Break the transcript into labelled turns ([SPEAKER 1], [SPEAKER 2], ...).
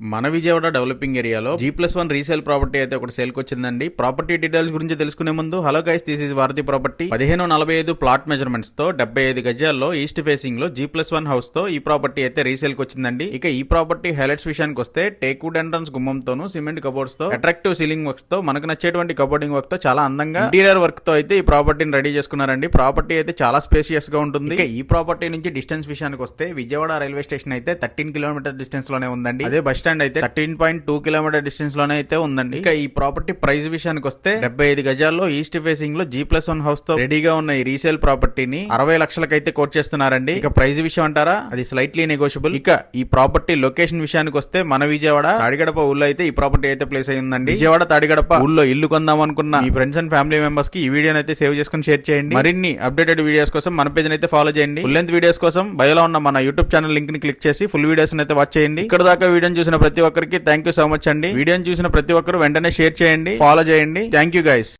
[SPEAKER 1] మన విజయవాడ డెవలపింగ్ ఏరియాలో G plus one resale property అయితే ఒకటి సేల్కి వచ్చిందండి. ప్రాపర్టీ డీటెయిల్స్ గురించి తెలుసుకునే ముందు hello guys this is Bharathi property పదిహేను నలభై ఐదు ప్లాట్ మెజర్మెంట్స్తో డెబ్బై ఐదు గజాల్లో ఈస్ట్ ఫేసింగ్లో జీ ప్లస్ వన్ హౌస్తో ఈ ప్రాపర్టీ అయితే రీసేల్కి వచ్చిందండి. ఇక ఈ ప్రాపర్టీ హైలైట్స్ విషయానికి వస్తే టేక్వుడ్ ఎంట్రన్స్ గుమ్మంతోను సిమెంట్ కబోర్డ్స్తో అట్రాక్టివ్ సీలింగ్ వర్క్స్తో మనకు నచ్చేటువంటి కబోర్డింగ్ వర్క్తో చాలా అందంగా ఇంటీరియర్ వర్క్తో అయితే ఈ ప్రాపర్టీని రెడీ చేసుకున్నారండి. ప్రాపర్టీ అయితే చాలా స్పేషియస్గా ఉంటుంది. ఇక ఈ ప్రాపర్టీ నుంచి డిస్టెన్స్ విషయానికి వస్తే విజయవాడ రైల్వే స్టేషన్ అయితే థర్టీన్ కిలోమీటర్ డిస్టెన్స్లోనే ఉందండి. అదే బస్ స్టాండ్ అయితే థర్టీన్ పాయింట్ టూ కిలోమీటర్ డిస్టెన్స్లోనే అయితే ఉందండి. ఇక ఈ ప్రాపర్టీ ప్రైస్ విషయానికి వస్తే డెబ్బై ఐదు గజాల్లో ఈస్ట్ ఫేసింగ్లో జీ ప్లస్ వన్ హౌస్తో రెడీగా ఉన్న ఈ రీసేల్ ప్రాపర్టీని అరవై లక్షలకైతే కోట్ చేస్తున్నారండి. ఇక ప్రైస్ విషయం అంటారా? అది స్లైట్లీ నెగోషియబుల్ ఇక ఈ ప్రాపర్టీ లొకేషన్ విషయానికి వస్తే మన విజయవాడ తాడిగడప ఊళ్ళో అయితే ఈ ప్రాపర్టీ అయితే ప్లేస్ అయి ఉందండి విజయవాడ తాడిగడప ఊళ్ళో ఇల్లు కొందాం అనుకున్న మీ ఫ్రెండ్స్ అండ్ ఫ్యామిలీ మెంబర్స్కి ఈ వీడియోని అయితే సేవ్ చేసుకుని షేర్ చేయండి. మరిన్ని అప్డేటెడ్ వీడియోస్ కోసం మన పేజ్ అయితే ఫాలో చేయండి. ఫుల్ లెంత్ వీడియోస్ కోసం బయోలో ఉన్న మన యూట్యూబ్ ఛానల్ లింక్ని క్లిక్ చేసి ఫుల్ వీడియోస్ అయితే వాచ్ చేయండి. ఇక్కడ దాకా వీడియోని చూసిన ప్రతి ఒక్కరికి థ్యాంక్ యూ సో మచ్ అండి. వీడియోని చూసిన ప్రతి ఒక్కరు వెంటనే షేర్ చేయండి. ఫాలో చేయండి. Thank you guys